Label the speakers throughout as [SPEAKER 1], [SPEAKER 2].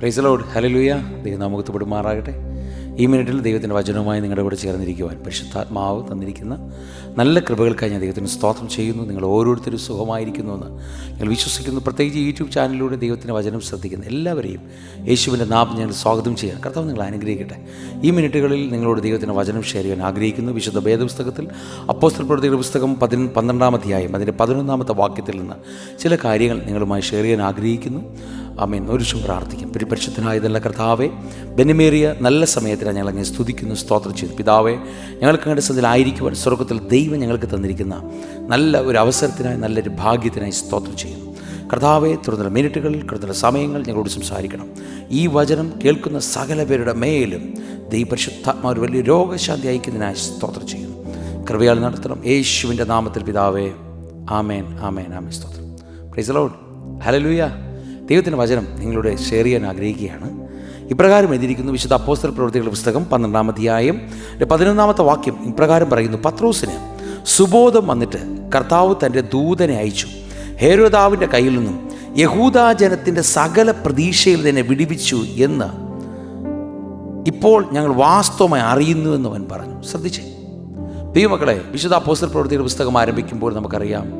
[SPEAKER 1] പ്രൈസലോഡ് ഹലലുയ ദൈവം നമുക്ക് പെടുമാറാകട്ടെ ഈ മിനിറ്റിൽ ദൈവത്തിന്റെ വചനവുമായി നിങ്ങളുടെ കൂടെ ചേർന്നിരിക്കുവാൻ പരിശുദ്ധാത്മാവ് തന്നിരിക്കുന്ന നല്ല കൃപകൾക്കായി ഞാൻ ദൈവത്തിന് സ്തോത്രം ചെയ്യുന്നു. നിങ്ങൾ ഓരോരുത്തരും സുഖമായിരിക്കുന്നുവെന്ന് ഞങ്ങൾ വിശ്വസിക്കുന്നു. പ്രത്യേകിച്ച് യൂട്യൂബ് ചാനലിലൂടെ ദൈവത്തിന്റെ വചനം ശ്രദ്ധിക്കുന്ന എല്ലാവരെയും യേശുവിന്റെ നാമം ഞങ്ങൾ സ്വാഗതം ചെയ്യാൻ കർത്താവ് നിങ്ങൾ അനുഗ്രഹിക്കട്ടെ. ഈ മിനിറ്റുകളിൽ നിങ്ങളോട് ദൈവത്തിന്റെ വചനം ഷെയർ ചെയ്യാൻ ആഗ്രഹിക്കുന്നു. വിശുദ്ധ വേദപുസ്തകത്തിൽ അപ്പോസ്റ്റൽ പ്രവൃത്തിയുടെ പുസ്തകം പതിന പന്ത്രണ്ടാമധ്യായം അതിന്റെ പതിനൊന്നാമത്തെ വാക്യത്തിൽ നിന്ന് ചില കാര്യങ്ങൾ നിങ്ങളുമായി ഷെയർ ചെയ്യാൻ ആഗ്രഹിക്കുന്നു. ആമേൻ. ഒരു ശുഭ പ്രാർത്ഥിക്കും. ഒരു പരിശുദ്ധനായ നല്ല കർത്താവെ ബെനിമേറിയ നല്ല സമയത്തിന് ഞങ്ങൾ അങ്ങനെ സ്തുതിക്കുന്നു സ്തോത്രം ചെയ്തു. പിതാവെ ഞങ്ങൾക്ക് അങ്ങയുടെ സതിലായിരിക്കുവാൻ സ്വർഗത്തിൽ ദൈവം ഞങ്ങൾക്ക് തന്നിരിക്കുന്ന നല്ല ഒരു അവസരത്തിനായി നല്ലൊരു ഭാഗ്യത്തിനായി സ്തോത്രം ചെയ്യുന്നു. കർത്താവെ തുടർന്നുള്ള മിനിറ്റുകളിൽ തുടർന്നുള്ള സമയങ്ങൾ ഞങ്ങളോട് സംസാരിക്കണം. ഈ വചനം കേൾക്കുന്ന സകല പേരുടെ മേലും ദൈവപരിശുദ്ധാത്മാർ വലിയ രോഗശാന്തി അയക്കുന്നതിനായി സ്തോത്രം ചെയ്യുന്നു. കൃപയാൽ നടത്തണം. യേശുവിന്റെ നാമത്തിൽ പിതാവേ ആമേൻ ആമേൻ ആമേൻ. സ്തോത്രം. പ്രൈസ് ലോഡ് ഹലലൂയ ദൈവത്തിന്റെ വചനം നിങ്ങളുടെ ഷെയർ ചെയ്യാൻ ആഗ്രഹിക്കുകയാണ്. ഇപ്രകാരം എഴുതിയിരിക്കുന്നു വിശുദ്ധ അപ്പോസ്റ്റർ പ്രവൃത്തികളുടെ പുസ്തകം പന്ത്രണ്ടാം അധ്യായം പതിനൊന്നാമത്തെ വാക്യം ഇപ്രകാരം പറയുന്നു പത്രോസിന് സുബോധം വന്നിട്ട് കർത്താവ് തന്റെ ദൂതനെ അയച്ചു. ഹേരോദാവിന്റെ കയ്യിൽ നിന്നും യഹൂദാജനത്തിന്റെ സകല പ്രതീക്ഷയിൽ തന്നെ വിടിവിച്ചു എന്ന് ഇപ്പോൾ ഞങ്ങൾ വാസ്തവമായി അറിയുന്നു എന്ന് അവൻ പറഞ്ഞു. ശ്രദ്ധിച്ചേ. ദൈവമക്കളെ വിശുദ്ധ അപ്പോസ്റ്റർ പ്രവൃത്തിയുടെ പുസ്തകം ആരംഭിക്കുമ്പോൾ നമുക്കറിയാം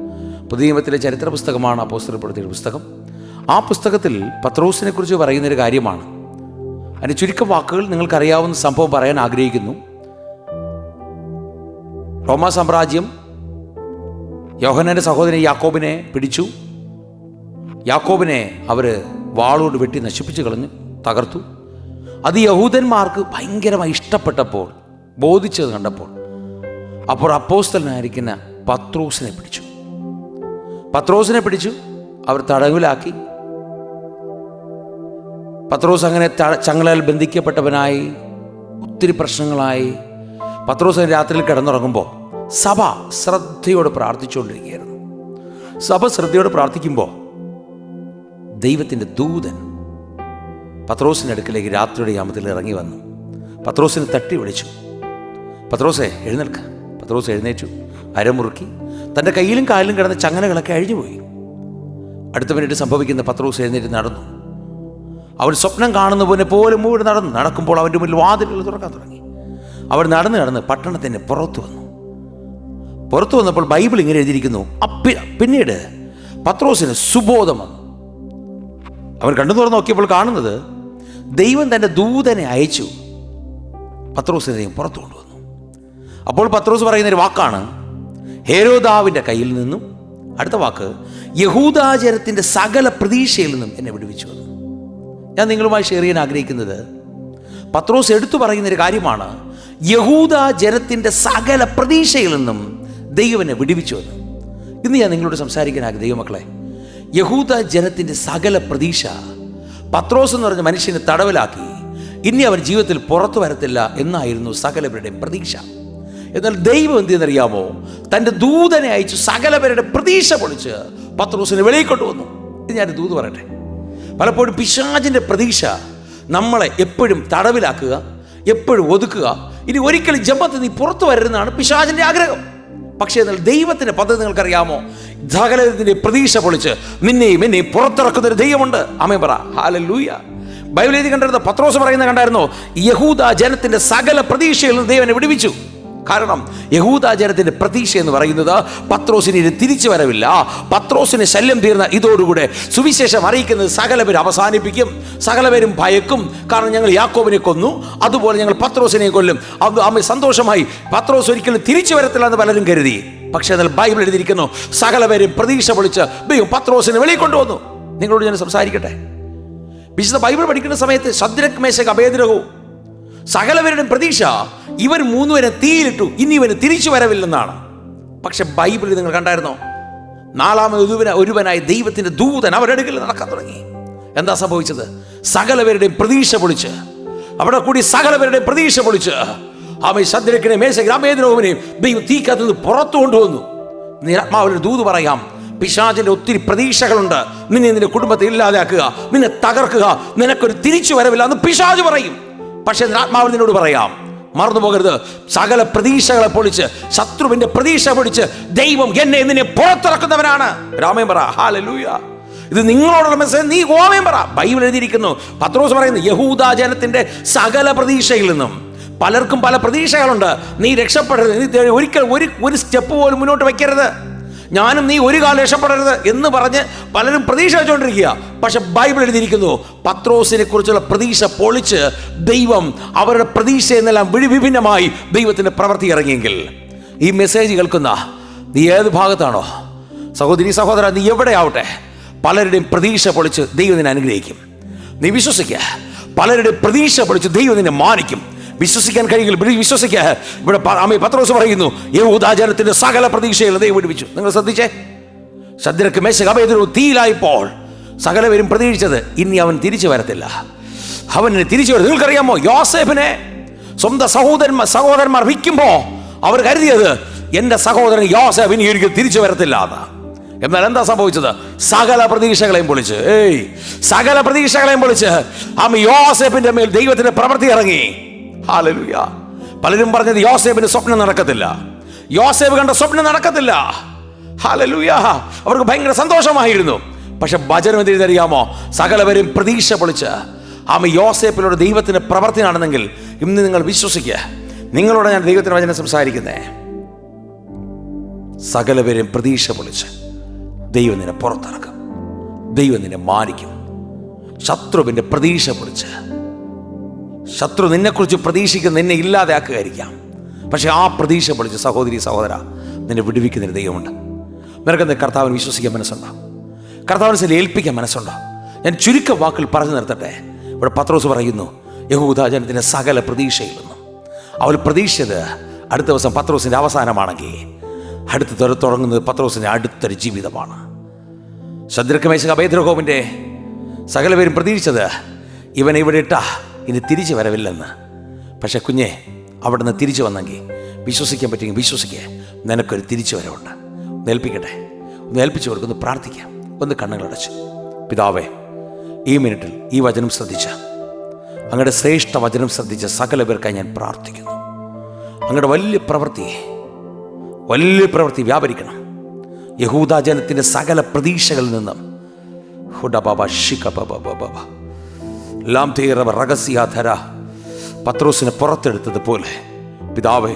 [SPEAKER 1] പുതിയ നിയമത്തിലെ ചരിത്ര പുസ്തകമാണ് അപ്പോസ്റ്റർ പ്രവൃത്തിയുടെ പുസ്തകം. ആ പുസ്തകത്തിൽ പത്രോസിനെ കുറിച്ച് പറയുന്നൊരു കാര്യമാണ്. അതിന് ചുരുക്ക വാക്കുകൾ നിങ്ങൾക്കറിയാവുന്ന സംഭവം പറയാൻ ആഗ്രഹിക്കുന്നു. റോമാ സാമ്രാജ്യം യോഹനന്റെ സഹോദരൻ യാക്കോബിനെ പിടിച്ചു. യാക്കോബിനെ അവർ വാളോട് വെട്ടി നശിപ്പിച്ചു കളഞ്ഞു തകർത്തു. അത് യഹൂദന്മാർക്ക് ഭയങ്കരമായി ഇഷ്ടപ്പെട്ടപ്പോൾ ബോധിച്ചത് കണ്ടപ്പോൾ അപ്പോൾ അപ്പോസ്തലനായിരിക്കുന്ന പത്രോസിനെ പിടിച്ചു. പത്രോസിനെ പിടിച്ചു അവർ തടവിലാക്കി. പത്രോസ് അങ്ങനെ ചങ്ങലയിൽ ബന്ധിക്കപ്പെട്ടവനായി ഒത്തിരി പ്രശ്നങ്ങളായി പത്രോസ് രാത്രിയിൽ കിടന്നുറങ്ങുമ്പോൾ സഭ ശ്രദ്ധയോട് പ്രാർത്ഥിച്ചുകൊണ്ടിരിക്കുകയായിരുന്നു. സഭ ശ്രദ്ധയോട് പ്രാർത്ഥിക്കുമ്പോൾ ദൈവത്തിന്റെ ദൂതൻ പത്രോസിന്റെ അടുക്കിലേക്ക് രാത്രിയുടെ യാമത്തിൽ ഇറങ്ങി വന്നു. പത്രോസിനെ തട്ടി വിളിച്ചു. പത്രോസെ എഴുന്നേൽക്ക. പത്രോസ് എഴുന്നേറ്റു. അരമുറുക്കി. തന്റെ കയ്യിലും കാലിലും കിടന്ന ചങ്ങലകളൊക്കെ അഴിഞ്ഞുപോയി. അടുത്ത മിനിറ്റ് സംഭവിക്കുന്ന പത്രോസ് എഴുന്നേറ്റ് നടന്നു. അവൻ സ്വപ്നം കാണുന്ന പോലെ മൂടി നടന്നു. നടക്കുമ്പോൾ അവന്റെ മുന്നിൽ വാതിലുകൾ തുറക്കാൻ തുടങ്ങി. അവൻ നടന്ന് നടന്ന് പട്ടണത്തിന് പുറത്ത് വന്നു. പുറത്തു വന്നപ്പോൾ ബൈബിൾ ഇങ്ങനെ എഴുതിയിരിക്കുന്നു. അപ്പി പിന്നീട് പത്രോസിന് സുബോധം വന്നു. അവൻ കണ്ണു തുറന്ന് നോക്കിയപ്പോൾ കാണുന്നത് ദൈവം തന്റെ ദൂതനെ അയച്ചു. പത്രോസിനെ പുറത്തു കൊണ്ടുവന്നു. അപ്പോൾ പത്രോസ് പറയുന്നൊരു വാക്കാണ് ഹേരോദാവിന്റെ കയ്യിൽ നിന്നും അടുത്ത വാക്ക് യഹൂദാചരത്തിന്റെ സകല പ്രതീക്ഷയിൽ നിന്നും എന്നെ വിടുവിച്ചു എന്ന്. ഞാൻ നിങ്ങളുമായി ഷെയർ ചെയ്യാൻ ആഗ്രഹിക്കുന്നത് പത്രോസ് എടുത്തു പറയുന്നൊരു കാര്യമാണ്. യഹൂദ ജനത്തിന്റെ സകല പ്രതീക്ഷയിൽ നിന്നും ദൈവനെ വിടിവിച്ചു എന്ന്. ഇന്ന് ഞാൻ നിങ്ങളോട് സംസാരിക്കാൻ ആഗ്രഹം ദൈവമക്കളെ യഹൂദ ജനത്തിന്റെ സകല പ്രതീക്ഷ പത്രോസ് എന്ന് പറഞ്ഞ മനുഷ്യനെ തടവിലാക്കി ഇനി അവൻ ജീവിതത്തിൽ പുറത്തു വരത്തില്ല എന്നായിരുന്നു സകലവരുടെയും പ്രതീക്ഷ. എന്നാൽ ദൈവം എന്ത് ചെയ്യുന്നറിയാമോ? തന്റെ ദൂതനെ അയച്ചു സകലവരുടെ പ്രതീക്ഷ പൊളിച്ച് പത്രോസിനെ വെളിയിൽ കൊണ്ടുവന്നു. ഇത് ഞാൻ ദൂത് പറയട്ടെ. പലപ്പോഴും പിശാചിന്റെ പ്രതീക്ഷ നമ്മളെ എപ്പോഴും തടവിലാക്കുക എപ്പോഴും ഒതുക്കുക. ഇനി ഒരിക്കലും ജപത്ത് നീ പുറത്തു വരരുതെന്നാണ് പിശാചിന്റെ ആഗ്രഹം. പക്ഷേ എന്നാൽ ദൈവത്തിന്റെ പദ്ധതി നിങ്ങൾക്കറിയാമോ? സകലത്തിന്റെ പ്രതീക്ഷ പൊളിച്ച് നിന്നെയും എന്നെയും പുറത്തിറക്കുന്ന ഒരു ദൈവമുണ്ട്. അമേ പറ. ഹാലൂയ ബൈബിൾ എഴുതി കണ്ടിരുന്ന പത്രോസ് പറയുന്നത് കണ്ടായിരുന്നോ? യഹൂദ ജനത്തിന്റെ സകല പ്രതീക്ഷയിൽ ദൈവനെ വിടുവിച്ചു. കാരണം യഹൂദാചാരത്തിന്റെ പ്രതീക്ഷ എന്ന് പറയുന്നത് പത്രോസിന് ഇനി തിരിച്ചു വരവില്ല. പത്രോസിന് ശല്യം തീർന്ന ഇതോടുകൂടെ സുവിശേഷം അറിയിക്കുന്നത് സകല പേര് അവസാനിപ്പിക്കും സകല പേരും ഭയക്കും. കാരണം ഞങ്ങൾ യാക്കോബിനെ കൊന്നു അതുപോലെ ഞങ്ങൾ പത്രോസിനെ കൊല്ലും. അത് അമ്മ സന്തോഷമായി. പത്രോസ് ഒരിക്കലും തിരിച്ചു വരത്തില്ല എന്ന് പലരും കരുതി. പക്ഷേ എന്നാൽ ബൈബിൾ എഴുതിയിരിക്കുന്നു സകല പേരും പ്രതീക്ഷ പൊളിച്ച് ദൈവം പത്രോസിനെ വെളിയിൽ കൊണ്ടുവന്നു. നിങ്ങളോട് ഞാൻ സംസാരിക്കട്ടെ? വിശുദ്ധ ബൈബിൾ പഠിക്കുന്ന സമയത്ത് ശദ്രക് മേശക് അഭേദ്രഹവും സകലവരുടെയും പ്രതീക്ഷ ഇവർ മൂന്നുപേരെ തീയിലിട്ടു. ഇനി ഇവന് തിരിച്ചു വരവില്ലെന്നാണ്. പക്ഷെ ബൈബിളിൽ നിങ്ങൾ കണ്ടായിരുന്നോ? നാലാമത് ഒരുവന ഒരുവനായി ദൈവത്തിന്റെ ദൂതൻ അവരുടെ അടുക്കൽ നടക്കാൻ തുടങ്ങി. എന്താ സംഭവിച്ചത്? സകലവരുടെയും പ്രതീക്ഷ പൊളിച്ച്. അവിടെ കൂടി സകലവരുടെയും പ്രതീക്ഷ പൊളിച്ച്. ആമേ ശദ്രക്കിനെ മേശ ഗ്രാമേന്ദ്രവുവിനെയും ദൈവം തീക്കകത്ത് നിന്ന് പുറത്തു കൊണ്ടുവന്നു. നിരാത്മാവിനൊരു ദൂത് പറയാം. പിശാചിന്റെ ഒത്തിരി പ്രതീക്ഷകളുണ്ട്. നിന്നെ നിന്റെ കുടുംബത്തെ ഇല്ലാതാക്കുക. നിന്നെ തകർക്കുക. നിനക്കൊരു തിരിച്ചു വരവില്ല എന്ന് പിശാജ് പറയും. പക്ഷേ ആത്മാവിൽ നിന്നോട് പറയാം. മറന്നു പോകരുത്. സകല പ്രതീക്ഷകളെ പൊളിച്ച് ശത്രുവിന്റെ പ്രതീക്ഷ പൊളിച്ച് ദൈവം എന്നെ നിന്നെ പുറത്തിറക്കുന്നവനാണ്. രാമേ പറ ഹാലലൂയ ഇത് നിങ്ങളോടുള്ള മെസ്സേജ് നീ ഗോവയും പറ. ബൈബിൾ എഴുതിയിരിക്കുന്നു. പത്രോസ് പറയുന്നു യഹൂദ ജനത്തിന്റെ സകല പ്രതീക്ഷയിൽ നിന്നും. പലർക്കും പല പ്രതീക്ഷകളുണ്ട്. നീ രക്ഷപ്പെടരുത്. നീ ഒരിക്കൽ ഒരു ഒരു സ്റ്റെപ്പ് പോലും മുന്നോട്ട് വെക്കരുത് ഞാനും നീ ഒരു കാലം രക്ഷപ്പെടരുത് എന്ന് പറഞ്ഞ് പലരും പ്രതീക്ഷ വെച്ചുകൊണ്ടിരിക്കുക പക്ഷെ ബൈബിൾ എഴുതിയിരിക്കുന്നു പത്രോസിനെ കുറിച്ചുള്ള പ്രതീക്ഷ പൊളിച്ച് ദൈവം അവരുടെ പ്രതീക്ഷ എന്നെല്ലാം വിഭിന്നമായി ദൈവത്തിന്റെ പ്രവൃത്തി ഇറങ്ങിയെങ്കിൽ. ഈ മെസ്സേജ് കേൾക്കുന്ന നീ ഏത് ഭാഗത്താണോ? സഹോദരി സഹോദര നീ എവിടെ ആവട്ടെ പലരുടെയും പ്രതീക്ഷ പൊളിച്ച് ദൈവത്തിനെ അനുഗ്രഹിക്കും. നീ വിശ്വസിക്കുക പലരുടെയും പ്രതീക്ഷ പൊളിച്ച് ദൈവത്തിനെ മാനിക്കും. വിശ്വസിക്കാൻ കഴിയില്ല വിശ്വസിക്കുക. ഇവിടെ അമ്മ പത്രോസ് പറയുന്നു യഹൂദാചാരത്തിന്റെ സകല പ്രതീക്ഷയിൽ ദൈവം വിടുവിച്ചു. നിങ്ങൾ ശ്രദ്ധിച്ചേ? ശദ്രക്ക് മേശ അഭയതിരു തീയിലായപ്പോൾ സകലവരും പ്രതീക്ഷിച്ചത് ഇനി അവൻ തിരിച്ചു വരത്തില്ല. അവന് തിരിച്ചു വരും നിങ്ങൾക്കറിയാമോ? യോസേഫിനെ സ്വന്തം സഹോദരന്മാർ സഹോദരന്മാർ വിൽക്കുമ്പോൾ അവർ കരുതിയത് എന്റെ സഹോദരൻ യോസേഫ് ഇനി ഒരിക്കലും തിരിച്ചു വരത്തില്ല എന്ന്. എന്നാൽ എന്താ സംഭവിച്ചത്? സകല പ്രതീക്ഷകളെയും പൊളിച്ച്. ഏയ് സകല പ്രതീക്ഷകളെയും പൊളിച്ച്. ആ യോസെഫിന്റെ മേൽ ദൈവത്തിന്റെ പ്രവൃത്തി ഇറങ്ങി. ഹാലലുയ. പലരും പറഞ്ഞത് യോസേബിന് സ്വപ്നം നടക്കത്തില്ല. യോസേബ് കണ്ട സ്വപ്നം നടക്കത്തില്ല. ഹാലലുയ. അവർക്ക് ഭയങ്കര സന്തോഷമായിരുന്നു. പക്ഷെ ഭജനം എന്ത് അറിയാമോ സകലവരും പ്രതീക്ഷ പൊളിച്ച് ആമ യോസേപ്പിലൂടെ ദൈവത്തിന്റെ പ്രവർത്തിയാണെന്നെങ്കിൽ ഇന്ന് നിങ്ങൾ വിശ്വസിക്കുക നിങ്ങളോട് ഞാൻ ദൈവത്തിന് വചനം സംസാരിക്കുന്നേ. സകലവരും പ്രതീക്ഷ പൊളിച്ച് ദൈവം നിന്നെ പുറത്തിറക്കും. ദൈവം നിന്നെ മാനിക്കും. ശത്രുവിന്റെ പ്രതീക്ഷ പൊളിച്ച് ശത്രു നിന്നെക്കുറിച്ച് പ്രതീക്ഷിക്കുന്ന നിന്നെ ഇല്ലാതെയാക്കുകയായിരിക്കാം. പക്ഷെ ആ പ്രതീക്ഷ പൊളിച്ച് സഹോദരി സഹോദര നിന്നെ വിടുവിക്കുന്നൊരു ദൈവമുണ്ട്. നിനക്കെന്താ കർത്താവിന് വിശ്വസിക്കാൻ മനസ്സുണ്ടോ? കർത്താവിനെ ഏൽപ്പിക്കാൻ മനസ്സുണ്ടോ? ഞാൻ ചുരുക്ക വാക്കിൽ പറഞ്ഞു നിർത്തട്ടെ. ഇവിടെ പത്രോസ് പറയുന്നു യഹൂദാജനത്തിന്റെ സകല പ്രതീക്ഷയിൽ അവൾ പ്രതീക്ഷിച്ചത് അടുത്ത ദിവസം പത്രോസിന്റെ അവസാനമാണെങ്കിൽ അടുത്ത് തുറ തുടങ്ങുന്നത് പത്രോസിന്റെ അടുത്തൊരു ജീവിതമാണ്. ശദ്രക്കമേശ സകല സകലപേരും പ്രതീക്ഷിച്ചത് ഇവനെ ഇവിടെ ഇട്ട ഇനി തിരിച്ചു വരവില്ലെന്ന്. പക്ഷെ കുഞ്ഞെ അവിടെ നിന്ന് തിരിച്ചു വന്നെങ്കിൽ വിശ്വസിക്കാൻ പറ്റുമെങ്കിൽ വിശ്വസിക്കുക നിനക്കൊരു തിരിച്ചു വരവുണ്ട്. ഒന്ന് ഏൽപ്പിക്കട്ടെ? ഒന്ന് ഏൽപ്പിച്ചു കൊടുക്കുന്നു പ്രാർത്ഥിക്കാം. ഒന്ന് കണ്ണുകളടച്ച് പിതാവേ ഈ മിനിറ്റിൽ ഈ വചനം ശ്രദ്ധിച്ച. അങ്ങയുടെ ശ്രേഷ്ഠ വചനം ശ്രദ്ധിച്ച സകല പേർക്കായി ഞാൻ പ്രാർത്ഥിക്കുന്നു. അങ്ങയുടെ വലിയ പ്രവൃത്തി വലിയ പ്രവൃത്തി വ്യാപരിക്കണം. യഹൂദാജനത്തിന്റെ സകല പ്രതീക്ഷകളിൽ നിന്നും. ഹുഡ ബാബ ഷിക ബാബ ഷിക്കബബബബ. ലാം തീറവ രഹസ്യാധര. പത്രോസിനെ പുറത്തെടുത്തതുപോലെ പിതാവേ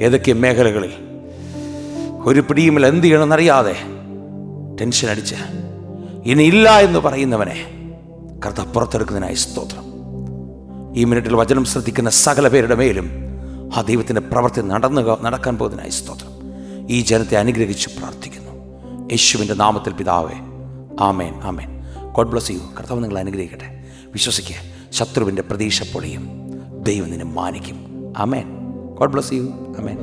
[SPEAKER 1] ഏതൊക്കെ മേഖലകളിൽ? ഒരു പിടിയുമില്ല എന്ത് ചെയ്യണമെന്നറിയാതെ ടെൻഷൻ അടിച്ച് ഇനി ഇല്ല എന്ന് പറയുന്നവനെ കർത്ത പുറത്തെടുക്കുന്നതിനായി സ്തോത്രം. ഈ മിനിറ്റിൽ വചനം ശ്രദ്ധിക്കുന്ന സകല പേരുടെ മേലും ആ ദൈവത്തിന്റെ പ്രവൃത്തി നടന്നു നടക്കാൻ പോകുന്നതിനായി സ്തോത്രം. ഈ ജനത്തെ അനുഗ്രഹിച്ച് പ്രാർത്ഥിക്കുന്നു. യേശുവിന്റെ നാമത്തിൽ പിതാവേ ആമേൻ ആമേൻ. God bless you. കർത്താവ് നിങ്ങൾ അനുഗ്രഹിക്കട്ടെ. വിശ്വസിക്കുക ശത്രുവിന്റെ പ്രതീക്ഷ പൊളിയും. ദൈവം നിന്നെ മാനിക്കും. അമേൻ ഗോഡ് ബ്ലസ് യു. അമേൻ